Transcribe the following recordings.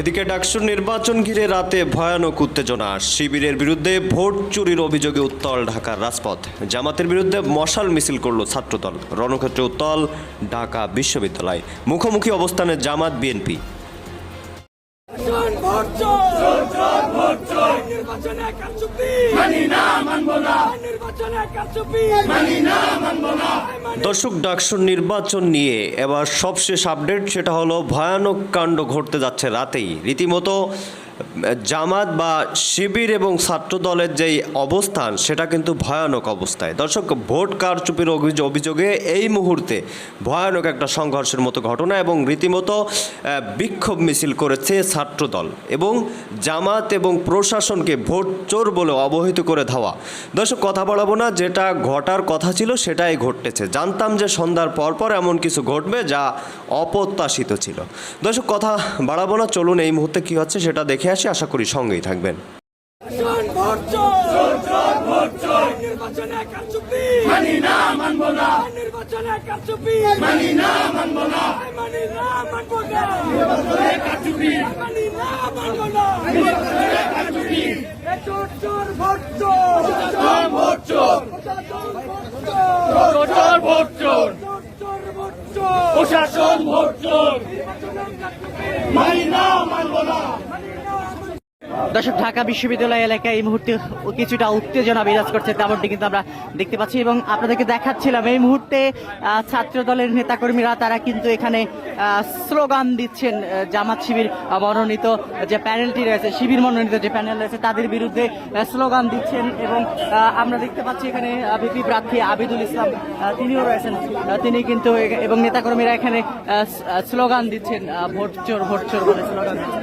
এদিকে ডাকসুর নির্বাচন ঘিরে রাতে ভয়ানক উত্তেজনা। শিবিরের বিরুদ্ধে ভোট চুরির অভিযোগে উত্তল ঢাকার রাজপথ। জামাতের বিরুদ্ধে মশাল মিছিল করল ছাত্রদল। রণক্ষেত্রে উত্তল ঢাকা বিশ্ববিদ্যালয়। মুখোমুখি অবস্থানে জামাত বিএনপি। নির্বাচন ভোট চোর মানি না মানব না। নির্বাচনে কারচুপি মানি না মানব না। দর্শক ডাকসুর নির্বাচন নিয়ে এবার সবশেষ আপডেট সেটা হলো ভয়ানক কাণ্ড ঘটতে যাচ্ছে রাতেই। রীতিমতো জামাত বা শিবির এবং ছাত্র দলের যেই অবস্থান, সেটা কিন্তু ভয়ানক অবস্থায়। দর্শক, ভোট কারচুপির অভিযোগ এই মুহূর্তে ভয়ানক একটা সংঘর্ষের মতো ঘটনা এবং রীতিমতো বিক্ষোভ মিছিল করেছে ছাত্রদল এবং জামাত এবং প্রশাসনকে ভোট চোর বলে অবহিত করে ধাওয়া। দর্শক, কথা বলাবো না, যেটা ঘটার কথা ছিল সেটাই ঘটেছে। জানতাম যে সন্ধ্যার পরপর এমন কিছু ঘটবে যা অপ্রত্যাশিত ছিল। দর্শক, কথা বাড়াবো না, চলুন এই মুহূর্তে কি হচ্ছে সেটা দেখে আসি আশা করি সঙ্গেই থাকবেন। মানি মানি মানি মানি প্রশাসন ভোট চোর মানি না মানব না। দর্শক, ঢাকা বিশ্ববিদ্যালয় এলাকায় এই মুহূর্তে কিছুটা উত্তেজনা বিরাজ করছে, তেমনটি কিন্তু আমরা দেখতে পাচ্ছি এবং আপনাদেরকে দেখাচ্ছিলাম, এই মুহূর্তে ছাত্র দলের নেতাকর্মীরা তারা কিন্তু এখানে স্লোগান দিচ্ছেন জামাত শিবির মনোনীত যে প্যানেলটি রয়েছে, শিবির মনোনীত যে প্যানেল রয়েছে, তাদের বিরুদ্ধে স্লোগান দিচ্ছেন এবং আমরা দেখতে পাচ্ছি এখানে বিপি প্রার্থী আবিদুল ইসলাম তিনিও রয়েছেন তিনি কিন্তু এবং নেতাকর্মীরা এখানে স্লোগান দিচ্ছেন ভোট চোর ভোট চোর বলে স্লোগান দিচ্ছেন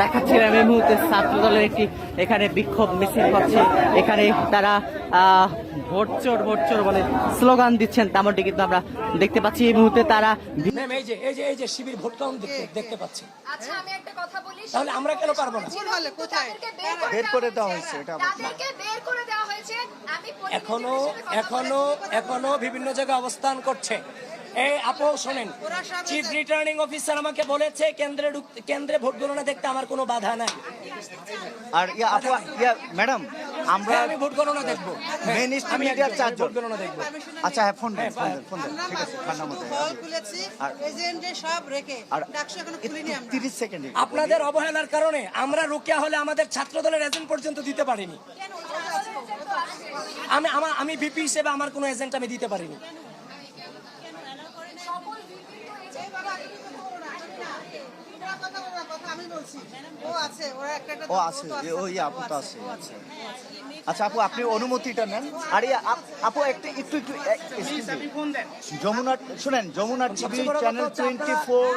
দেখাচ্ছিলাম এই মুহূর্তে ছাত্র দলের একটি এখানে বিক্ষোভ মিছিল হচ্ছে। এখানে তারা ভোট চোর ভোট চোর বলে স্লোগান দিচ্ছেন তেমনটি কিন্তু আমরা দেখতে পাচ্ছি এই মুহূর্তে তারা ম্যাম এই যে এই যে এই যে শিবির ভোট কাউন্ট দেখতে দেখতে পাচ্ছি। আচ্ছা আমি একটা কথা বলি তাহলে আমরা কেন পারব না? কোথায়? বের করে দেওয়া হয়েছে, এটা তাদেরকে বের করে দেওয়া হয়েছে। আমি এখনও এখনও এখনও বিভিন্ন জায়গায় অবস্থান করছে। এই আপু শোনেন। চিফ রিটার্নিং অফিসার আমাকে বলেছে কেন্দ্রে কেন্দ্রে ভোট গণনা দেখতে আমার কোনো বাধা নাই। আর ইয়া আপু ইয়া ম্যাডাম আমরা হ্যাঁ, আমি ভোট গণনা দেখব। হ্যাঁ, আমি মিডিয়ার একজন, ভোট গণনা দেখব। আচ্ছা হ্যাঁ ফোন দেন ফোন দেন ফোন দেন ঠিক আছে ঠান্ডা মতো খুলেছি এজেন্টে সব রেখে আর এখনও খুলিনি আমরা। তিরিশ সেকেন্ডে আপনাদের অবহেলার কারণে আমরা রুকিয়া হলে আমাদের ছাত্র দলের এজেন্ট পর্যন্ত দিতে পারিনি। আমি আমার আমি বিপি হিসেবে আমার কোনো এজেন্ট আমি দিতে পারিনি ওরা কথা বলো না, কথা আমি বলছি ও আছে ওরা একটা একটা ও দল, আছে তো ও ইয়া আপু তো আছে। আচ্ছা আপু আপনি অনুমতিটা নেন। আর ইয়া আপ- আপু একটা একটু একটু যমুনা শুনেন Jamuna TV channel twenty four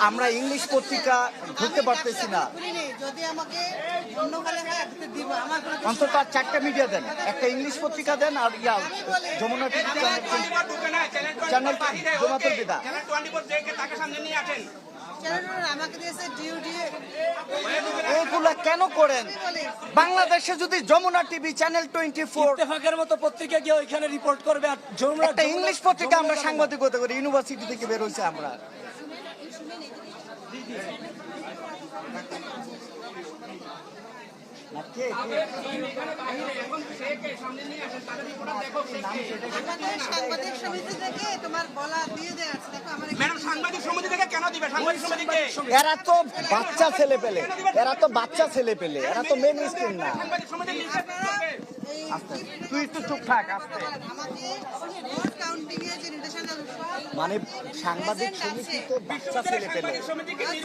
আমরা ইংলিশ পত্রিকা ঢুকতে পারতেছি না। অন্তত আর চারটা মিডিয়া দেন। একটা ইংলিশ পত্রিকা দেন আর ইয়া যমুনা টিভি চ্যানেল চ্যানেল জমাতুল বিদা। চ্যানেল আমাকে এইগুলা কেন করেন? বাংলাদেশে যদি Jamuna TV channel twenty four ইত্তেফাকের মতো পত্রিকা গিয়ে ওইখানে রিপোর্ট করবে আর যমুনা একটা ইংলিশ পত্রিকা আমরা সাংবাদিকতা করি ইউনিভার্সিটি থেকে বের আমরা। সাংবাদিক সমিতি থেকে তোমার বলা দিয়ে দেওয়া আছে। দেখো আমার এরা তো বাচ্চা ছেলে পেলে। এরা তো বাচ্চা ছেলে পেলে। এরা তো মেন স্ট্রিম না। তুই একটু চুপ থাক আস্তে। মানে সাংবাদিক সমিতি তো বাচ্চা ছেলে পেলে।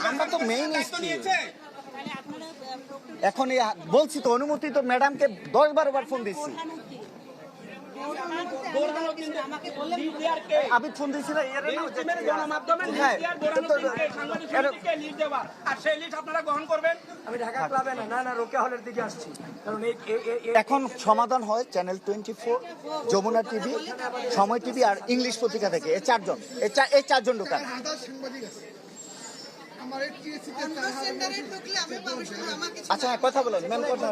আমরা তো মেইন স্ট্রিম এখন বলছি তো অনুমতি তো ম্যাডামকে দশ বারো বার ফোন দিচ্ছি দৌড়ানো কিন্তু lead দেওয়ার কে? আমি ফোন দিয়েছিলাম গণমাধ্যমে হ্যাঁ, দেওয়ার। আর সেই আপনারা গ্রহণ করবেন? আমি ঢাকা ক্লাবে না না না রোকে হলের দিকে আসছি। কারণ এখন সমাধান হয় channel twenty four Jamuna TV Somoy TV আর ইংলিশ পত্রিকা থেকে। এই চারজন এই এই চারজন ঢুকান সেন্টারে ঢুকলে আমি পাবো শুধু আমার কিছু আচ্ছা হ্যাঁ, কথা বলুন মেন কথা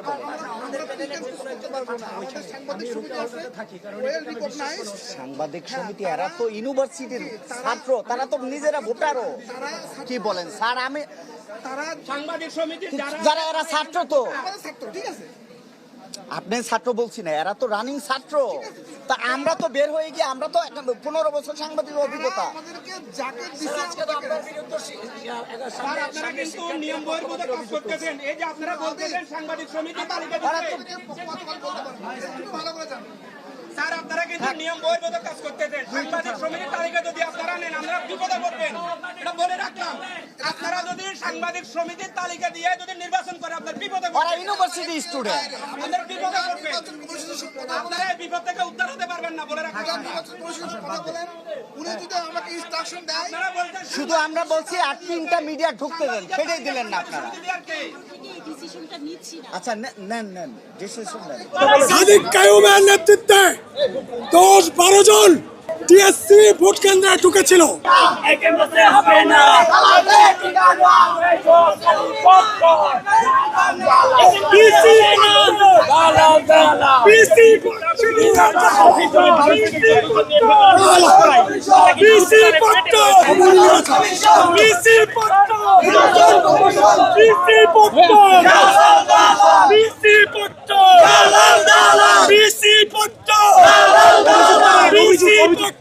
সাংবাদিক সমিতি এরা তো ইউনিভার্সিটির ছাত্র তারা তো নিজেরা ভোটারও। কি বলেন স্যার আমি সাংবাদিক সমিতি যারা এরা ছাত্র তো? আপনি ছাত্র বলছি না এরা তো রানিং ছাত্র। তা আমরা তো বের হয়ে গিয়ে আমরা তো পনেরো বছর সাংবাদিক অভিজ্ঞতা। আপনারা বলতেছেন সাংবাদিক সমিতি। স্যার আপনারা কিন্তু নিয়ম বহির্ভূত কাজ করতেছেন। সাংবাদিক সমিতির তালিকা যদি আপনারা নেন আমরা বিপদে পড়বেন। এটা বলে রাখলাম। আপনারা যদি সাংবাদিক সমিতির তালিকা দিয়ে যদি নির্বাচন করে আপনার বিপদে ওরা ইউনিভার্সিটি স্টুডেন্ট আপনার বিপদে পড়বেন। আপনারা এই বিপদ থেকে উদ্ধার হতে পারবেন না বলে রাখলাম। শুধু আমরা বলছি আর তিনটা মিডিয়া ঢুকতে দেন। সেটাই দিলেন না আপনারা। আচ্ছা নে- নেন নেন ডিসিশন নেন। সাদিক কায়ুমের নেতৃত্বে দশ বারো জন টিএসসি ভোট কেন্দ্রে ঢুকেছিল বিসি পট্ট বিসি পট্ট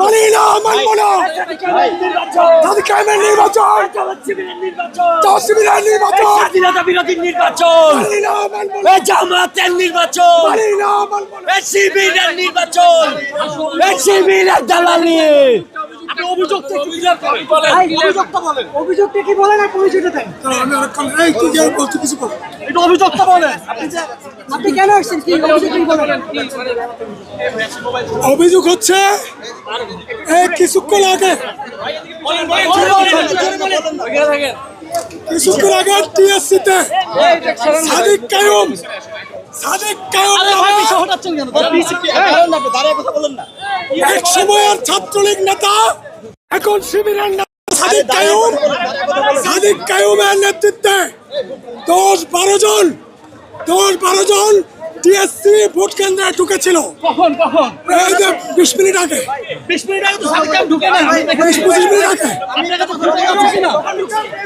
মানি না মানবো না কায়েমের নির্বাচন। শিবিরের নির্বাচন। স্বাধীনতা বিরোধী নির্বাচন। জামাতের নির্বাচন শিবিরের নির্বাচন। শিবিরের দালালি অভিযোগটা কি বলেন পরিচয়টা দেন। আমি অনেকক্ষণ এই তুই কিছু বল। একটু অভিযোগটা বলেন। আপনি কেন আসছেন? কি অভিযোগ কি বলেন? অভিযোগ হচ্ছে এই কিছুক্ষণ আগে কিছুক্ষণ আগে টিএসসি তে সাদিক কায়ুম সাদিক কায়ুম এক সময়ের ছাত্রলীগ নেতা এখন শিবিরের নেতা সাদিক কায়ুম সাদিক কায়ুমের নেতৃত্বে দশ বারো জন দশ বারো জন টিএসসি ভোট কেন্দ্রে ঢুকেছিল। কখন কখন? এই যে বিশ মিনিট আগে। বিশ মিনিট আগে তো সাদিক কায়েম ঢুকে না। বিশ পঁচিশ মিনিট আগে। আপনার কাছে খবর পাচ্ছি না।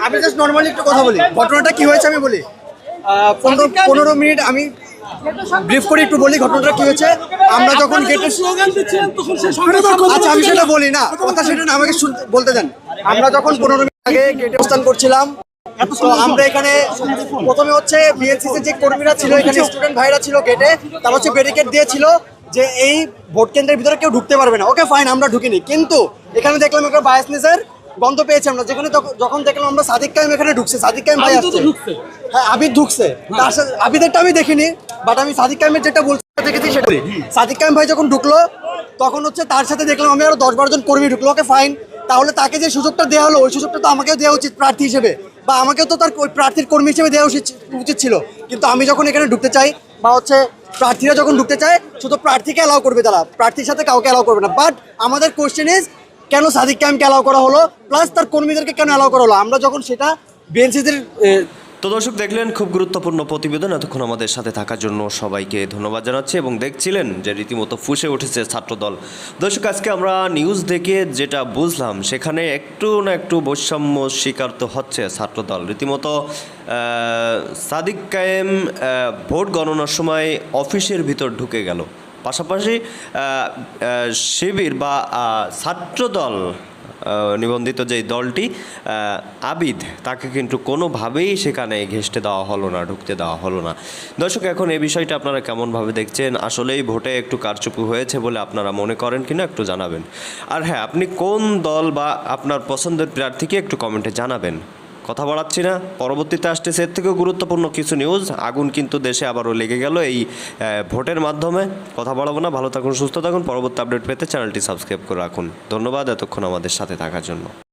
আমি জাস্ট নর্মালি একটু কথা বলি। ঘটনাটা কি হয়েছে আমি বলি? পনেরো পনেরো মিনিট আমি ব্রিফ করে একটু বলি ঘটনাটা কি হয়েছে। আমরা যখন গেটে স্লোগান দিচ্ছিলেন তখন সে আচ্ছা আমি সেটা বলি না। কথা সেটা না আমাকে বলতে দেন। আমরা যখন পনেরো মিনিট আগে গেটে অবস্থান করছিলাম তো আমরা এখানে প্রথমে হচ্ছে বিএনসিসি যে কর্মীরা ছিল এখানে স্টুডেন্ট ভাইরা ছিল গেটে তারপর হচ্ছে ব্যারিকেড দিয়েছিল যে এই ভোট কেন্দ্রের ভিতরে কেউ ঢুকতে পারবে না। ওকে ফাইন আমরা ঢুকিনি। কিন্তু এখানে দেখলাম একটা বায়াসনেসের গন্ধ পেয়েছি আমরা। যেখানে যখন দেখলাম আমরা সাদিক কাইম এখানে ঢুকছে সাদিক কাইম ভাই আসছে। হ্যাঁ আবিদ ঢুকছে। তার সাথে আবিদেরটা আমি দেখিনি বাট আমি সাদিক কাইমের যেটা বলছি দেখেছি সেটা সাদিক কাইম ভাই যখন ঢুকলো তখন হচ্ছে তার সাথে দেখলাম আমি আরও দশ বারো জন কর্মী ঢুকলো। ওকে ফাইন তাহলে তাকে যে সুযোগটা দেওয়া হলো, ওই সুযোগটা তো আমাকেও দেওয়া উচিত প্রার্থী হিসেবে। বা আমাকেও তো তার ওই প্রার্থীর কর্মী হিসেবে দেওয়া উচিত উচিত ছিল। কিন্তু আমি যখন এখানে ঢুকতে চাই, বা হচ্ছে প্রার্থীরা যখন ঢুকতে চায়, শুধু প্রার্থীকে অ্যালাউ করবে তারা। প্রার্থীর সাথে কাউকে অ্যালাউ করবে না। বাট আমাদের কোয়েশ্চেন ইজ কেন সাদিক ক্যাম্পকে অ্যালাউ করা হলো? প্লাস তার কর্মীদেরকে কেন অ্যালাউ করা হলো? আমরা যখন সেটা বিএনসিদের তো দর্শক, দেখলেন, খুব গুরুত্বপূর্ণ প্রতিবেদন এতক্ষণ আমাদের সাথে থাকার জন্য সবাইকে ধন্যবাদ জানাচ্ছি এবং দেখছিলেন যে রীতিমতো ফুসে উঠেছে ছাত্রদল। দর্শক, আজকে আমরা নিউজ দেখে যেটা বুঝলাম, সেখানে একটু না একটু বৈষম্য স্বীকার তো হচ্ছে ছাত্রদল। রীতিমতো সাদিক কায়েম ভোট গণনার সময় অফিসের ভিতর ঢুকে গেল। পাশাপাশি শিবির বা ছাত্রদল নিবন্ধিত যে দলটি আবিদ, তাকে কিন্তু কোনোভাবেই সেখানে ঘেসতে দেওয়া হলো না, ঢুকতে দেওয়া হলো না। দর্শক, এখন এই বিষয়টা আপনারা কেমনভাবে দেখছেন? আসলেই ভোটে একটু কারচুপি হয়েছে বলে আপনারা মনে করেন কিনা একটু জানাবেন। আর হ্যাঁ আপনি কোন দল বা আপনার পছন্দের প্রার্থীকে একটু কমেন্টে জানাবেন। কথা বাড়াচ্ছি না। পরবর্তীতে আসতেছে এর থেকেও গুরুত্বপূর্ণ কিছু নিউজ আগুন কিন্তু দেশে আবারও লেগে গেল এই ভোটের মাধ্যমে। কথা বাড়াবো না, ভালো থাকুন, সুস্থ থাকুন। পরবর্তী আপডেট পেতে চ্যানেলটি সাবস্ক্রাইব করে রাখুন। ধন্যবাদ এতক্ষণ আমাদের সাথে থাকার জন্য।